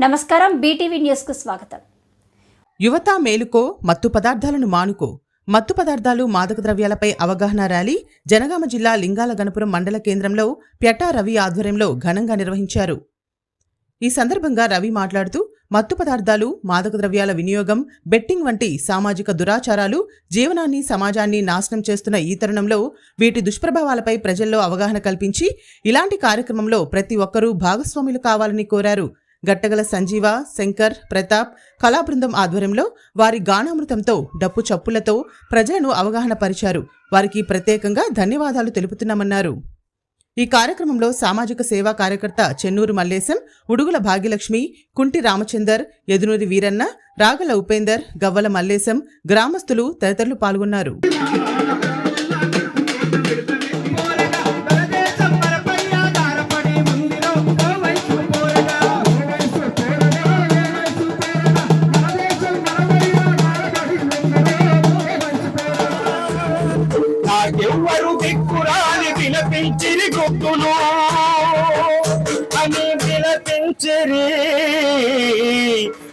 నమస్కారం బీటీవీ న్యూస్కు స్వాగతం. యువత మేలుకో మత్తు పదార్థాలను మానుకో. మత్తు పదార్థాలు మాదక ద్రవ్యాలపై అవగాహన ర్యాలీ జనగామ జిల్లా లింగాల గణపురం మండల కేంద్రంలో ప్యటా రవి ఆధ్వర్యంలో ఘనంగా నిర్వహించారు. ఈ సందర్భంగా రవి మాట్లాడుతూ మత్తు పదార్థాలు మాదక ద్రవ్యాల వినియోగం బెట్టింగ్ వంటి సామాజిక దురాచారాలు జీవనాన్ని సమాజాన్ని నాశనం చేస్తున్న ఈ తరుణంలో వీటి దుష్ప్రభావాలపై ప్రజల్లో అవగాహన కల్పించి ఇలాంటి కార్యక్రమంలో ప్రతి ఒక్కరూ భాగస్వాములు కావాలని కోరారు. గట్టగల సంజీవ శంకర్ ప్రతాప్ కళాబృందం ఆధ్వర్యంలో వారి గానామృతంతో డప్పు చప్పులతో ప్రజలను అవగాహన పరిచారు. వారికి ప్రత్యేకంగా ధన్యవాదాలు తెలుపుతున్నామన్నారు. ఈ కార్యక్రమంలో సామాజిక సేవా కార్యకర్త చెన్నూరు మల్లేశం ఉడుగుల భాగ్యలక్ష్మి కుంటి రామచందర్ ఎదునూరి వీరన్న రాగల ఉపేందర్ గవ్వల మల్లేశం గ్రామస్తులు తదితరులు పాల్గొన్నారు.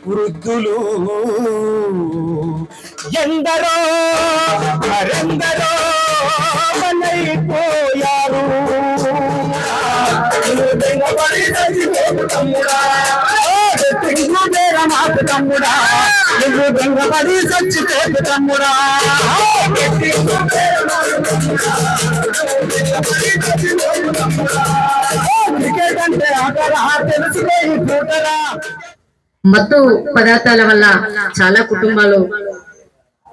వృద్ధులు ఎందరో మరెందరో మనైపోయారు నాకు తమ్ముడా నువ్వు బెంగపడి చచ్చిపోతు తమ్ముడా క్రికెట్ అంటే మత్తు పదార్థాల వల్ల చాలా కుటుంబాలు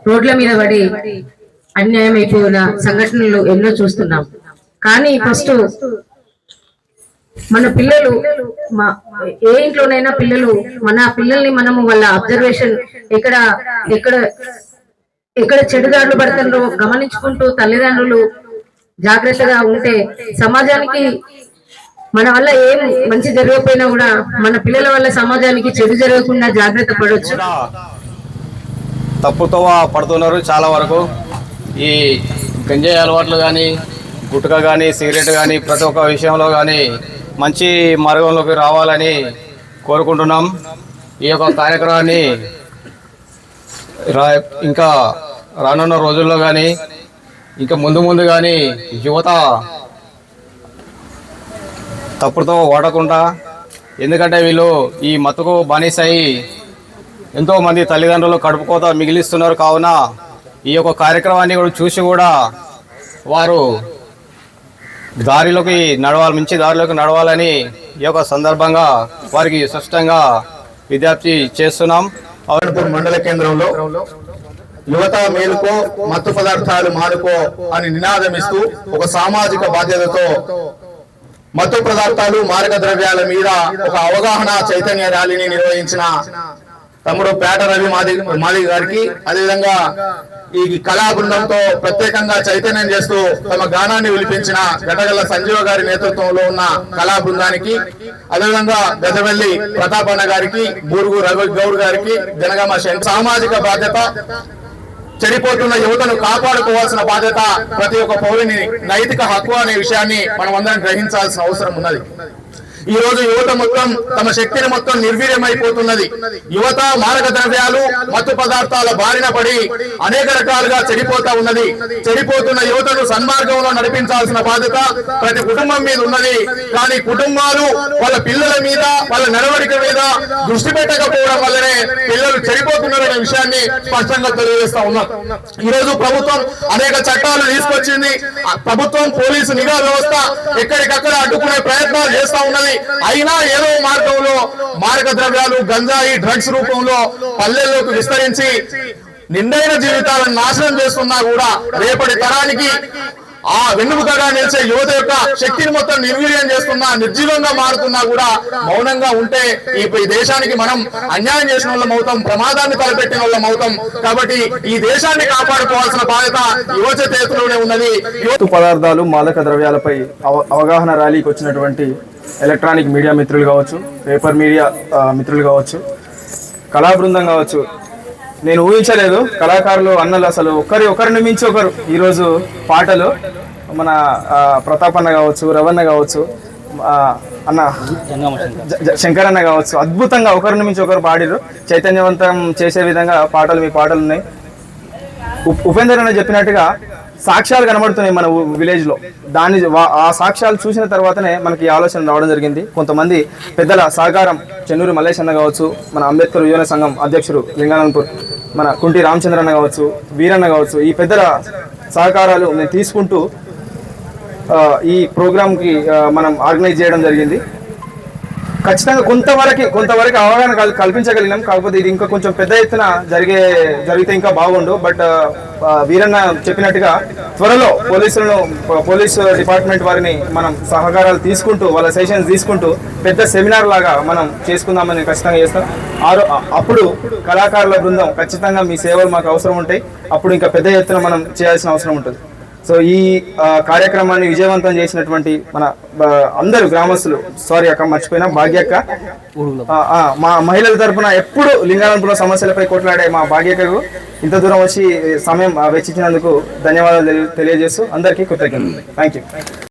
రోడ్ల మీద పడి అన్యాయం అయిపోయిన సంఘటనలు ఎన్నో చూస్తున్నాం. కానీ ఫస్ట్ మన పిల్లలు మా ఏ ఇంట్లోనైనా పిల్లలు మన పిల్లల్ని మనము వాళ్ళ అబ్జర్వేషన్ ఎక్కడ ఎక్కడ ఎక్కడ చెడుదారులు పడుతుండ్రో గమనించుకుంటూ తల్లిదండ్రులు జాగ్రత్తగా ఉంటే సమాజానికి మన వల్ల ఏం మంచి జరగకపోయినా కూడా మన పిల్లల వల్ల సమాజానికి చెడు జరగకుండా జాగ్రత్త పడవచ్చు తప్పుతో పడుతున్నారు చాలా వరకు. ఈ గంజాయి అలవాట్లు కానీ గుట్కా కానీ సిగరెట్ కానీ ప్రతి ఒక్క విషయంలో కానీ మంచి మార్గంలోకి రావాలని కోరుకుంటున్నాం. ఈ యొక్క కార్యక్రమాన్ని రా ఇంకా రానున్న రోజుల్లో కానీ ఇంకా ముందు ముందు కానీ యువత తప్పుడుతో వాడకుండా ఎందుకంటే వీళ్ళు ఈ మత్తుకు బానిసాయి. ఎంతో మంది తల్లిదండ్రులు కడుపుకోత మిగిలిస్తున్నారు కావున ఈ యొక్క కార్యక్రమాన్ని కూడా చూసి కూడా వారు దారిలోకి నడవాలి మంచి దారిలోకి నడవాలని ఈ యొక్క సందర్భంగా వారికి స్పష్టంగా విజ్ఞప్తి చేస్తున్నాం. అవంతపూర్ మండల కేంద్రంలో యువత మేలుకో మత్తు పదార్థాలు మానుకో అని నినాదం ఇస్తూ ఒక సామాజిక బాధ్యతతో మత్తు పదార్థాలు మారక ద్రవ్యాల మీద ఒక అవగాహన చైతన్య ర్యాలీని నిర్వహించిన తమ్ముడు పేట రవి మాది మాది గారికి. అదేవిధంగా ఈ కళా బృందంతో ప్రత్యేకంగా చైతన్యం చేస్తూ తమ గానాన్ని విలిపించిన గడగల సంజీవ గారి నేతృత్వంలో ఉన్న కళా బృందానికి అదేవిధంగా గజవెల్లి ప్రతాపన్న గారికి బూరుగు రవి గౌడ్ గారికి జనగామ సామాజిక బాధ్యత చెడిపోతున్న యువతను కాపాడుకోవాల్సిన బాధ్యత ప్రతి ఒక్క పౌరుని నైతిక హక్కు అనే విషయాన్ని మనం అందరం గ్రహించాల్సిన అవసరం ఉన్నది. ఈ రోజు యువత మొత్తం తమ శక్తిని మొత్తం నిర్వీర్యమైపోతున్నది. యువత మారక ద్రవ్యాలు మత్తు పదార్థాల బారిన పడి అనేక రకాలుగా చెడిపోతా ఉన్నది. చెడిపోతున్న యువతను సన్మార్గంలో నడిపించాల్సిన బాధ్యత ప్రతి కుటుంబం మీద ఉన్నది. కానీ కుటుంబాలు వాళ్ళ పిల్లల మీద వాళ్ళ నడవడిక మీద దృష్టి పెట్టకపోవడం వల్లనే పిల్లలు చెడిపోతున్నారనే విషయాన్ని స్పష్టంగా తెలియజేస్తా ఉన్నారు ఈ రోజు ప్రభుత్వం అనేక చట్టాలు తీసుకొచ్చింది. ప్రభుత్వం పోలీసు నిఘా వ్యవస్థ ఎక్కడికక్కడ అడ్డుకునే ప్రయత్నాలు చేస్తా ఉన్నది. అయినా ఏదో మార్గంలో మారక ద్రవ్యాలు గంజాయి డ్రగ్స్ రూపంలో పల్లెల్లోకి విస్తరించి నిండైన జీవితాలను నాశనం చేస్తున్నా కూడా రేపటి తరానికి ఆ వెన్నుముకగా నిలిచే యువత యొక్క శక్తిని మొత్తం నిర్వీర్యం చేస్తున్నా నిర్జీవంగా మారుతున్నా కూడా మౌనంగా ఉంటే ఈ దేశానికి మనం అన్యాయం చేసిన వాళ్ళం అవుతాం ప్రమాదాన్ని తలపెట్టిన వాళ్ళం అవుతాం. కాబట్టి ఈ దేశాన్ని కాపాడుకోవాల్సిన బాధ్యత యువత చేతిలోనే ఉన్నది. పదార్థాలు మాదక ద్రవ్యాలపై అవగాహన ర్యాలీకి వచ్చినటువంటి ఎలక్ట్రానిక్ మీడియా మిత్రులు కావచ్చు పేపర్ మీడియా మిత్రులు కావచ్చు కళా బృందం కావచ్చు. నేను ఊహించలేదు కళాకారులు అన్నలు అసలు ఒకరి ఒకరిని మించి ఒకరు. ఈరోజు పాటలు మన ప్రతాపన్న అన్న కావచ్చు రవణ కావచ్చు అన్న జ- శంకర్ అన్న కావచ్చు అద్భుతంగా ఒకరిని మించి ఒకరు పాడిరు చైతన్యవంతం చేసే విధంగా పాటలు మీ పాటలు ఉన్నాయి. ఉప్- ఉపేందర్ అన్న చెప్పినట్టుగా సాక్ష్యాలు కనబడుతున్నాయి మన విలేజ్లో. దాన్ని దాని వా- ఆ సాక్ష్యాలు చూసిన తర్వాతనే మనకి ఈ ఆలోచన రావడం జరిగింది. కొంతమంది పెద్దల సహకారం చెన్నూరు మల్లేశన్న అన్న కావచ్చు మన అంబేద్కర్ యువన సంఘం అధ్యక్షుడు లింగానందపూర్ మన కుంటి రామచంద్ర అన్న కావచ్చు వీరన్న కావచ్చు ఈ పెద్దల సహకారాలు నేను తీసుకుంటూ ఈ ప్రోగ్రామ్కి మనం ఆర్గనైజ్ చేయడం జరిగింది. ఖచ్చితంగా కొంతవరకు కొంతవరకు అవగాహన కల్- కల్పించగలిగినాం. కాకపోతే ఇది ఇంకా కొంచెం పెద్ద ఎత్తున జరిగే జరిగితే ఇంకా బాగుండు. బట్ వీరన్న చెప్పినట్టుగా త్వరలో పోలీసులను పోలీసు డిపార్ట్మెంట్ వారిని మనం సహకారాలు తీసుకుంటూ వాళ్ళ సెషన్స్ తీసుకుంటూ పెద్ద సెమినార్ లాగా మనం చేసుకుందామని ఖచ్చితంగా చేస్తాం. ఆరో అప్పుడు కళాకారుల బృందం ఖచ్చితంగా మీ సేవలు మాకు అవసరం ఉంటాయి. అప్పుడు ఇంకా పెద్ద ఎత్తున మనం చేయాల్సిన అవసరం ఉంటుంది. సో ఈ కార్యక్రమాన్ని విజయవంతం చేసినటువంటి మన అందరు గ్రామస్తులు సారీ అక్క మర్చిపోయినా భాగ్యక్క మా మహిళల తరపున ఎప్పుడు లింగానంపురం సమస్యలపై కొట్లాడే మా భాగ్యక్కకు ఇంత దూరం వచ్చి సమయం వెచ్చించినందుకు ధన్యవాదాలు తెలియ- తెలియజేస్తూ అందరికీ కృతజ్ఞతలు. Thank you